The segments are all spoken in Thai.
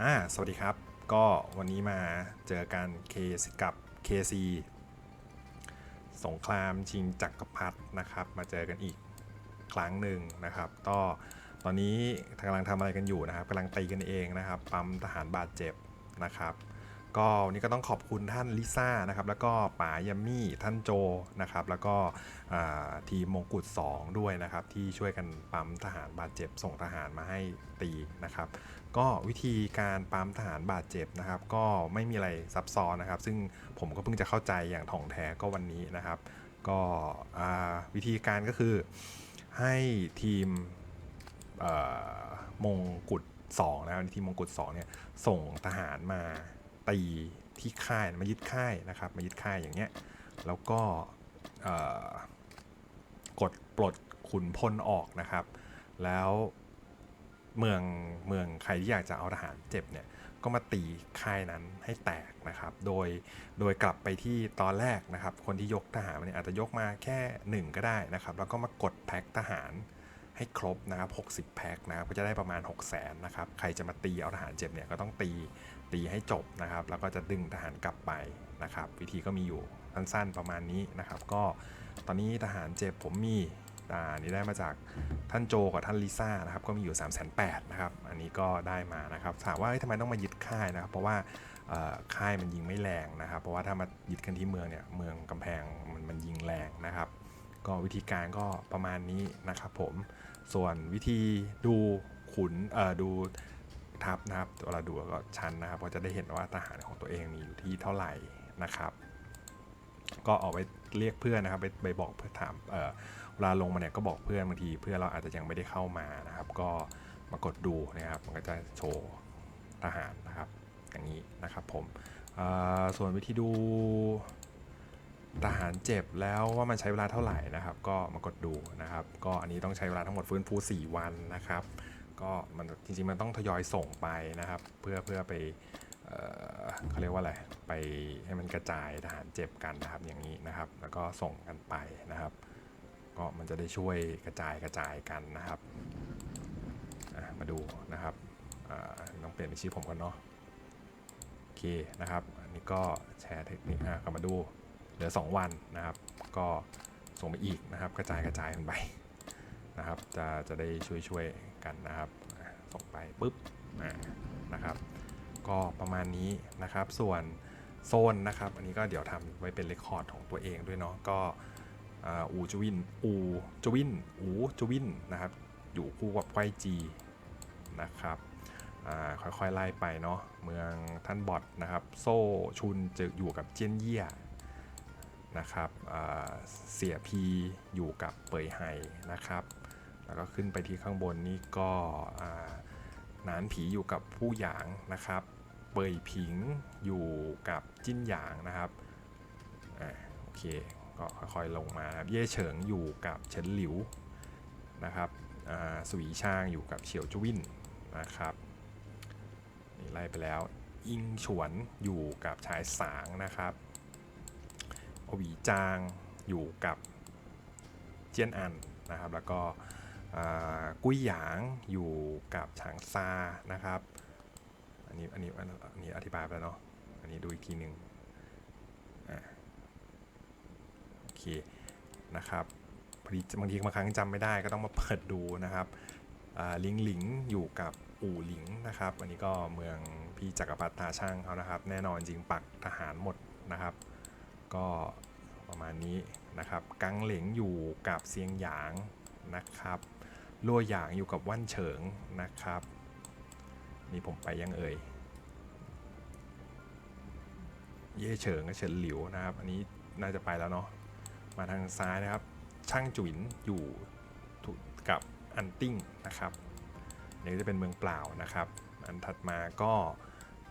อ่าสวัสดีครับ ก็วันนี้มาเจอกันเคสกับ KC สงครามชิงจักรพรรดินะครับ มาเจอกันอีกครั้งหนึ่งนะครับก็ตอนนี้กำลังทำอะไรกันอยู่นะครับกำลังตีกันเองนะครับ ปั๊มทหารบาดเจ็บนะครับ ก็วันนี้ก็ต้องขอบคุณท่านลิซ่านะครับแล้วก็ป๋ายัมมี่ท่านโจนะครับแล้วก็ทีมมงกุฎ2 ด้วยนะครับที่ช่วยกันปั๊มทหารบาดเจ็บส่งทหารมาให้ตีนะครับก็วิธีการปั๊มทหารบาดเจ็บนะครับ ก็ไม่มีอะไรซับซ้อนนะครับ ซึ่งผมก็เพิ่งจะเข้าใจอย่างถ่องแท้ก็วันนี้นะครับ ก็วิธีการก็คือให้ทีมมงกุฎ2นะครับทีมมงกุฎ2เนี่ยส่งทหารมา ตีที่ค่ายมายึดค่ายนะครับมายึดค่ายอย่างเงี้ยแล้วก็กดปลดขุนพลออกนะครับ แล้วเมืองเมืองใครที่อยากจะเอาทหารเจ็บเนี่ยก็มาตีค่ายนั้นให้แตกนะครับ โดยโดยกลับไปที่ตอนแรกนะครับ คนที่ยกทหารเนี่ยอาจจะยกมาแค่ 1 ก็ได้นะครับ แล้วก็มากดแพ็คทหาร ให้ครบนะครับ 60 แพ็คนะครับก็จะได้ประมาณ 6 0 0 0 0นนะครับ ใครจะมาตีเอาทหารเจ็บเนี่ยก็ต้องตีตีให้จบนะครับ แล้วก็จะดึงทหารกลับไปนะครับ วิธีก็มีอยู่สั้นๆประมาณนี้นะครับ ก็ตอนนี้ทหารเจ็บผมมีอ่านี่ได้มาจากท่านโจกับท่านลิซ่านะครับก็มีอยู่ 3 8 0 0 0นะครับอันนี้ก็ได้มานะครับถามว่าทำไมต้องมายึดค่ายนะครับเพราะว่าค่ายมันยิงไม่แรงนะครับ เพราะว่าถ้ามายึดกันที่เมืองเนี่ยเมืองกำแพงมันมันยิงแรงนะครับ ก็วิธีการก็ประมาณนี้นะครับผมส่วนวิธีดูขุนเอ่อดูทัพนะครับเวลาดูก็ชั้นนะครับ ก็จะได้เห็นว่าทหารของตัวเองมีอยู่ที่เท่าไหร่นะครับ ก็เอาไว้เรียกเพื่อนนะครับ ไปไปบอกเพื่อถามเอ่อเวลาลงมาเนี่ยก็บอกเพื่อนบางทีเพื่อนเราอาจจะยังไม่ได้เข้ามานะครับ ก็มากดดูนะครับ มันก็จะโชว์ทหารนะครับ อย่างนี้นะครับผมอ่อส่วนวิธีดู ทหารเจ็บแล้วว่ามันใช้เวลาเท่าไหร่นะครับ ก็มากดดูนะครับ ก็อันนี้ต้องใช้เวลาทั้งหมดฟื้นฟู 4 วันนะครับ ก็มันจริงๆมันต้องทยอยส่งไปนะครับ เพื่อเพื่อไปเออเขาเรียกว่าอะไร ไปให้มันกระจายทหารเจ็บกันนะครับอย่างนี้นะครับ แล้วก็ส่งกันไปนะครับ ก็มันจะได้ช่วยกระจายกระจายกันนะครับ มาดูนะครับต้องเปลี่ยนเป็นชื่อผมก่อนเนาะ โอเคนะครับ อันนี้ก็แชร์เทคนิคกลับมาดู ลือ 2 วันนะครับ ก็ส่งไปอีกนะครับ กระจายกระจายกันไปนะครับ จะจะได้ช่วยช่วยกันนะครับ ส่งไปปุ๊บนะครับ ก็ประมาณนี้นะครับ ส่วนโซนนะครับ อันนี้ก็เดี๋ยวทำไว้เป็นเรคคอร์ดของตัวเองด้วยเนาะ ก็อูจวิน อูจวิน อูจวินนะครับ อยู่คู่กับไกวจีนะครับอ่าค่อยๆไล่ไปเนาะเมืองท่านบอดนะครับ โซ่ชุนจะอยู่กับเจียนเยี่ย นะครับเสียพีอยู่กับเปยไฮนะครับ แล้วก็ขึ้นไปที่ข้างบนนี่ก็หนานผีอยู่กับผู้หยางนะครับ เปยผิงอยู่กับจิ้นหยางนะครับอโอเคก็ค่อยๆลงมาครับเย่เฉิงอยู่กับเฉินหลิวนะครับสวีช่างอยู่กับเฉียวจวินนะครับนี่ไล่ไปแล้ว อิงฉวนอยู่กับชายสางนะครับ หวีจางอยู่กับเจียนอันนะครับ แล้วก็กุ้ยหยางอยู่กับฉางซานะครับ อันนี้อันนี้อันนี้อธิบายไปแล้วเนาะ อันนี้ดูอีกทีหนึ่งอโอเคนะครับพอดีบางทีบางครั้งจำไม่ได้ก็ต้องมาเปิดดูนะครับลิงหลิงอยู่กับอู่หลิงนะครับ อันนี้ก็เมืองพี่จักรพรรดิตาช่างเขานะครับ แน่นอนจริงปักทหารหมดนะครับ ก็ประมาณนี้นะครับกังเหลงอยู่กับเซียงหยางนะครับลัวหยางอยู่กับว่านเฉิงนะครับ นี่ผมไปยังเอ่ยเย่เฉิงกับเฉินหลิวนะครับ อันนี้น่าจะไปแล้วเนาะมาทางซ้ายนะครับ ช่างจุ๋นอยู่กับอันติ้งนะครับนนี้จะเป็นเมืองเปล่านะครับ อันถัดมาก็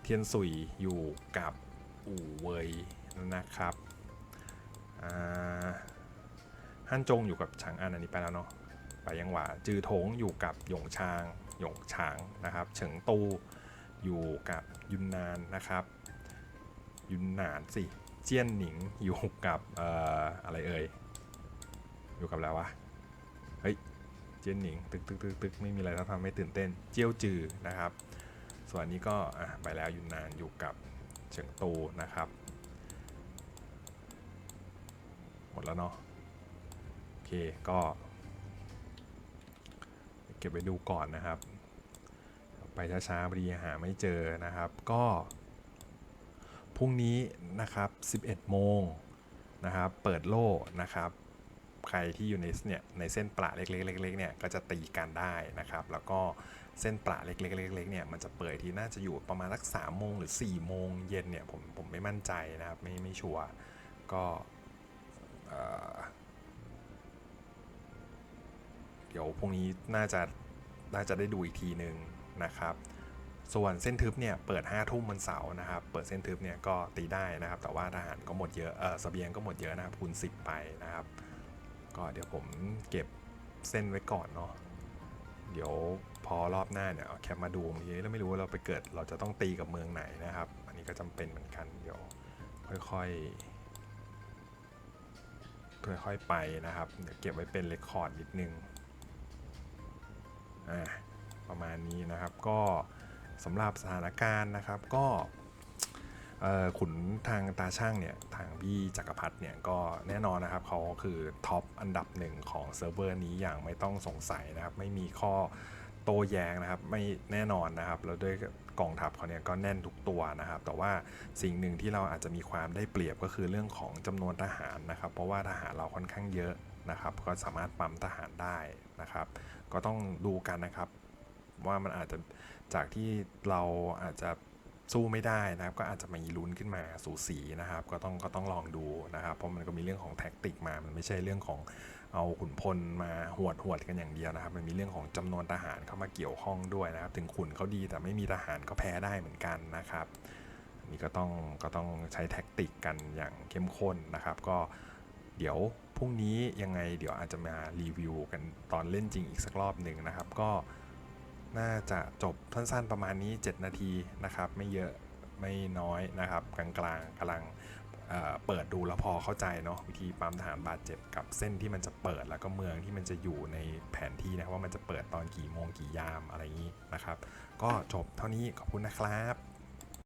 เทียนสุยอยู่กับอู่เวยนะครับ ฮั่นจงอยู่กับฉางอันอันนี้ไปแล้วเนาะไปยังหว่าจือถงอยู่กับหยงชางหยงฉางนะครับ เฉิงตูอยู่กับยุนนานนะครับ ยุนนานสิเจี้ยนหนิงอยู่กับเอ่ออะไรเอ่ยอยู่กับแล้ววะเฮ้ยเจี้ยนหนิงตึกตึกตึกตึกไม่มีอะไรต้องทำให้ตื่นเต้น เจียวจือนะครับ ส่วนนี้ก็อะไปแล้วยุนนานอยู่กับเฉิงตูนะครับ หมดแล้วเนาะโอเคก็ เก็บไว้ดูก่อนนะครับ ไปช้าๆพอดีหาไม่เจอนะครับ ก็พรุ่งนี้นะครับ 11 โมงนะครับ เปิดโล่นะครับ ใครที่อยู่ในเนี่ยในเส้นประเล็กๆเล็กๆเนี่ยก็จะตีกันได้นะครับ แล้วก็เส้นประเล็กๆเล็กๆเนี่ยมันจะเปิดที่น่าจะอยู่ประมาณสักสามโมงหรือ4ี่โมงเย็นเนี่ยผมผมไม่มั่นใจนะครับไม่ไม่ชัวร์ก็ เเดี๋ยวพรุ่งนี้น่าจะน่าจะได้ดูอีกทีหนึ่งนะครับ ส่วนเส้นทึบเนี่ยเปิด5้าทุ่มวันเสาร์นะครับ เปิดเส้นทึบเนี่ยก็ตีได้นะครับ แต่ว่าทหารก็หมดเยอะเออเสบียงก็หมดเยอะนะครับคูณ10 ไปนะครับ ก็เดี๋ยวผมเก็บเส้นไว้ก่อนเนาะเดี๋ยวพอรอบหน้าเนี่ยเอาแคปมาดูบางทีแล้วไม่รู้ว่าเราไปเกิดเราจะต้องตีกับเมืองไหนนะครับ อันนี้ก็จำเป็นเหมือนกันเดี๋ยวค่อยๆ ค่อยๆไปนะครับ เดี๋ยวเก็บไว้เป็นเรคคอร์ดนิดนึงอ่าประมาณนี้นะครับก็สำหรับสถานการณ์นะครับก็ขุนทางตาช่างเนี่ยทางพี่จักรพัฒน์เนี่ยก็แน่นอนนะครับเขาคือท็อปอันดับหนึ่งของเซิร์ฟเวอร์นี้อย่างไม่ต้องสงสัยนะครับ ไม่มีข้อ โต้แย้งนะครับ ไม่แน่นอนนะครับ แล้วด้วยกองทัพเขาเนี่ยก็แน่นทุกตัวนะครับ แต่ว่าสิ่งหนึ่งที่เราอาจจะมีความได้เปรียบก็คือเรื่องของจำนวนทหารนะครับ เพราะว่าทหารเราค่อนข้างเยอะนะครับ ก็สามารถปั๊มทหารได้นะครับ ก็ต้องดูกันนะครับ ว่ามันอาจจะจากที่เราอาจจะ สู้ไม่ได้นะครับ ก็อาจจะมีลุ้นขึ้นมาสูสีนะครับ ก็ต้องก็ต้องลองดูนะครับ เพราะมันก็มีเรื่องของแท็กติกมา มันไม่ใช่เรื่องของเอาขุนพลมาหวดหวดกันอย่างเดียวนะครับ มันมีเรื่องของจำนวนทหารเข้ามาเกี่ยวข้องด้วยนะครับ ถึงขุนเขาดีแต่ไม่มีทหารก็แพ้ได้เหมือนกันนะครับนี่ก็ต้องก็ต้องใช้แท็กติกกันอย่างเข้มข้นนะครับ ก็เดี๋ยวพรุ่งนี้ยังไงเดี๋ยวอาจจะมารีวิวกันตอนเล่นจริงอีกสักรอบหนึ่งนะครับ ก็ น่าจะจบสั้นๆประมาณนี้ 7 นาทีนะครับ ไม่เยอะไม่น้อยนะครับ กลางๆกำลังเเปิดดูแล้วพอเข้าใจเนาะวิธีปั๊มทหารบาดเจ็บกับเส้นที่มันจะเปิดแล้วก็เมืองที่มันจะอยู่ในแผนที่นะว่ามันจะเปิดตอนกี่โมงกี่ยามอะไรอย่างนี้นะครับ ก็จบเท่านี้ขอบคุณนะครับ